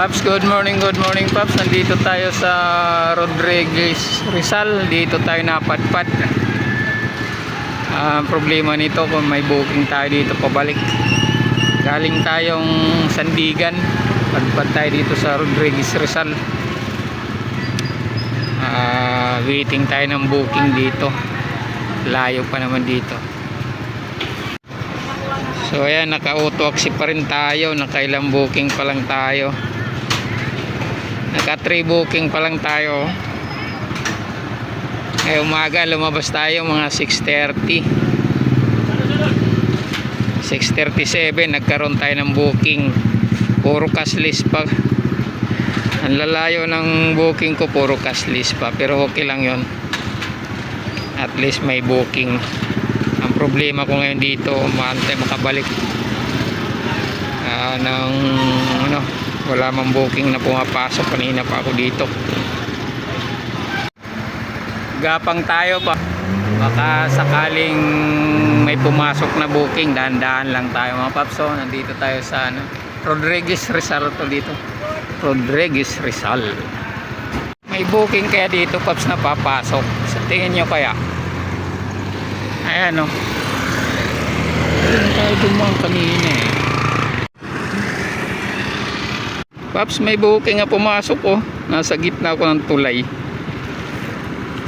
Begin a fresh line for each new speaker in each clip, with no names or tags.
Paps, good morning, good morning Paps. Nandito tayo sa Rodriguez Rizal. Dito tayo napadpad. Ang problema nito kung may booking tayo dito pabalik. Galing tayong Sandigan. Padpad tayo dito sa Rodriguez Rizal. Ah, waiting tayo ng booking dito. Layo pa naman dito. So ayan, naka-auto aksi pa rin tayo. Nakailang booking pa lang tayo. Naka 3 booking pa lang tayo. Ay umaga lumabas tayo mga 6.30. 6.37 nagkaroon tayo ng booking. Puro cash list pa. Ang lalayo ng booking ko puro cash list pa. Pero okay lang yon At least may booking. Ang problema ko ngayon dito, maantay makabalik. Ah, ng ano, wala mang booking na pumapasok. Kanina pa ako dito. Gapang tayo pa. Baka sakaling may pumasok na booking dahan-dahan lang tayo mga paps so nandito tayo sa ano, Rodriguez Rizal to dito. Rodriguez Rizal. May booking kaya dito paps na papasok. Sa tingin nyo kaya? Ayan o Doon tayo dumang kanina eh Paps, may booking nga pumasok oh. Nasa gitna ko ng tulay.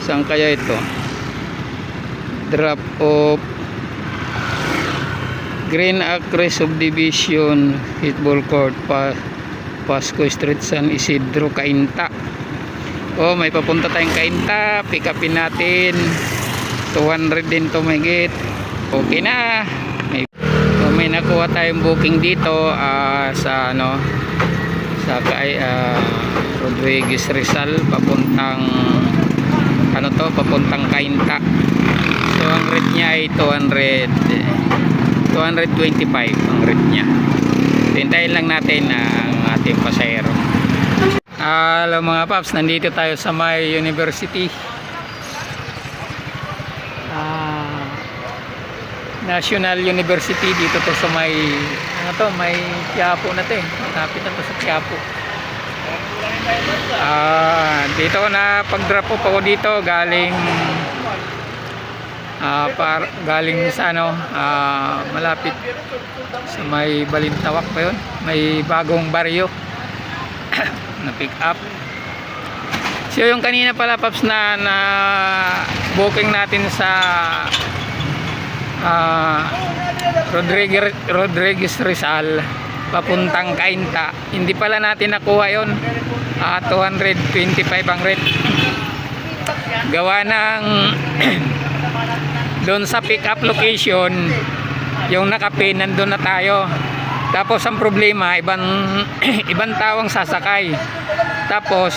Saan kaya ito? Drop off Green Acre Subdivision Football Court pa Pasco Street San Isidro Cainta. Oh, may papunta tayong Cainta. Pick upin natin. 200 din to gate. Okay na. May, so, may nakuha tayong booking dito ah, sa ano sa kay ah, Rodriguez Rizal papuntang ano to papuntang Kainta. So ang rate niya ay 200 eh, 225 ang rate niya. Hintayin lang natin ang ating pasahero. Hello mga paps. Nandito tayo sa may university. Ah, National University dito to sa may ano may Quiapo na to eh. Malapit na to sa Quiapo. Ah dito na pag drop off ako dito galing ah par, galing sa ano ah, malapit sa may Balintawak pa yun? May bagong baryo. Na pick up. So yung kanina pala paps na, na booking natin sa ah Rodriguez, Rodriguez Rizal papuntang Kainta. Hindi pala natin nakuha yon Ah, 225 ang rate gawa ng doon sa pick up location yung nakapin nandun na tayo. Tapos ang problema ibang ibang tawang sasakay. Tapos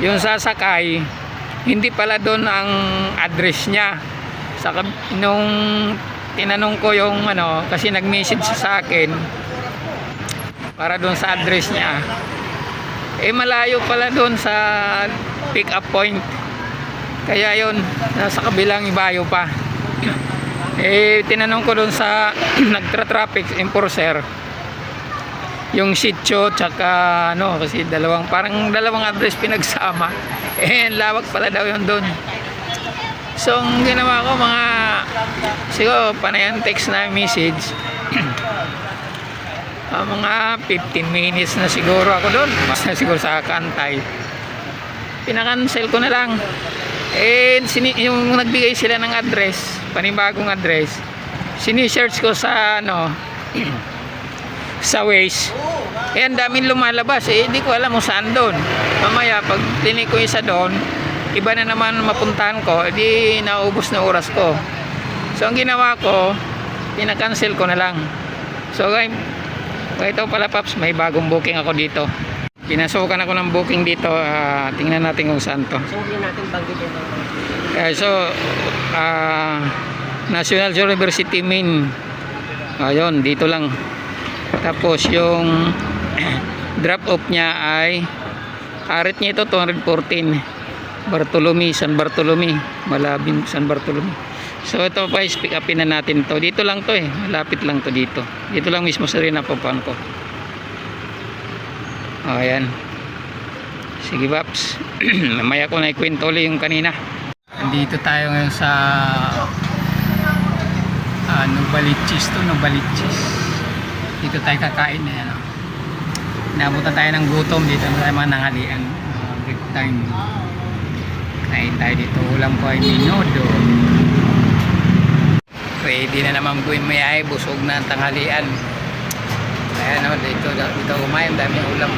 yung sasakay hindi pala doon ang address niya. Sa nung tinanong ko yung ano kasi nag-message sa akin para doon sa address niya. Eh malayo pala doon sa pick up point. Kaya yon nasa kabilang ibayo pa. Eh tinanong ko doon sa nagtra-traffic enforcer yung sitio tsaka ano kasi dalawang parang dalawang address pinagsama. Eh lawak pala daw yun doon so ang ginawa ko mga siguro panayan text na message. Ah, mga 15 minutes na siguro ako doon. Basta siguro sa kantay. Pinakancel ko na lang. Eh sini yung nagbigay sila ng address panibagong address sini-search ko sa ano sa Waze. Eh ang daming lumalabas. Eh hindi ko alam kung saan doon. Mamaya pag tinik ko isa doon iba na naman mapuntahan ko edi naubos na oras ko so ang ginawa ko pinakancel ko na lang so guys ito pala paps may bagong booking ako dito pinasukan ako ng booking dito ah, tingnan natin kung saan to
So, natin banggitin ang
Eh, so, ah, National University Main. Ayun, dito lang. Tapos yung drop off niya ay arit niya ito 214. Bartolome, San Bartolome. Malabing San Bartolome. So ito pa is pick upin na natin to. Dito lang to eh. Malapit lang to dito. Dito lang mismo sa rin napapan ko. O, ayan. Sige, Paps. Mamaya ko na ikwento ulit yung kanina. Andito tayo ngayon sa uh, Nubalichis to, Nubalichis. Dito tayo kakain na yan. oh. Inabutan tayo ng gutom dito na tayo mga nanghalian. Uh, break time. Kain tayo dito. Ulam ko ay minodo. Ready na naman mayay. Busog na ang tanghalian. Kaya naman dito, dito kumain. Dami ulam.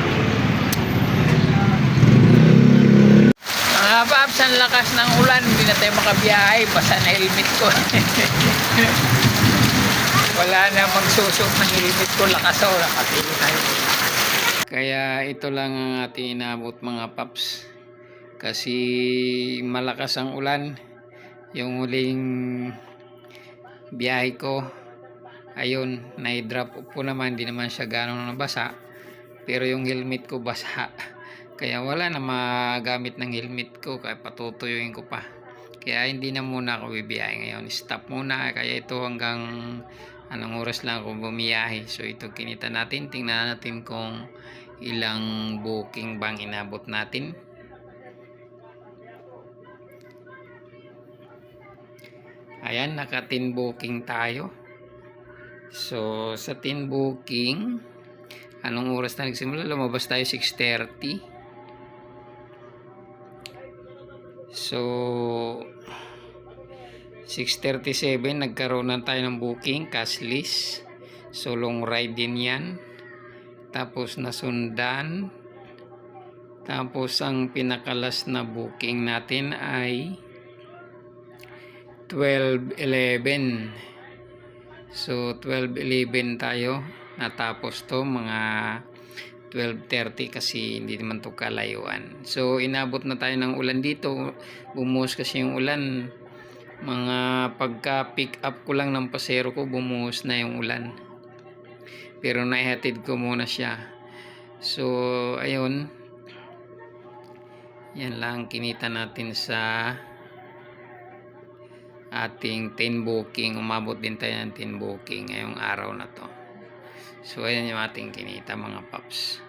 Mga paps, ang lakas ng ulan. Hindi na tayo makabiyahe. Basa na helmet ko. Wala na magsusot ng helmet ko. Lakas o. Nakatili tayo. Kaya ito lang ang ating inabot mga paps. Kasi malakas ang ulan. Yung huling biyahe ko. Ayun, na-drop po naman. Hindi naman siya gano'n nabasa. Pero yung helmet ko basa. Kaya wala na magamit ng helmet ko. Kaya patutuyuin ko pa. Kaya hindi na muna ako bibiyahe ngayon. Stop muna. Kaya ito hanggang anong oras lang ako bumiyahe. So ito kinita natin. Tingnan natin kung ilang booking bang inabot natin. Ayan, naka 10 booking tayo. So, sa 10 booking, anong oras na nagsimula? Lumabas tayo 6.30. So, 6.37, nagkaroon na tayo ng booking, cash list. So, long ride din yan. Tapos, nasundan. Tapos, ang pinakalas na booking natin ay 12.11. So, 12.11 tayo. Natapos to mga 12.30 kasi hindi naman to kalayuan. So, inabot na tayo ng ulan dito. Bumuhos kasi yung ulan. Mga pagka-pick up ko lang ng pasero ko, bumuhos na yung ulan. Pero naihatid ko muna siya. So, ayun. Yan lang kinita natin sa ating 10 booking. Umabot din tayo ng 10 booking ngayong araw na to. So, ayan yung ating kinita mga paps.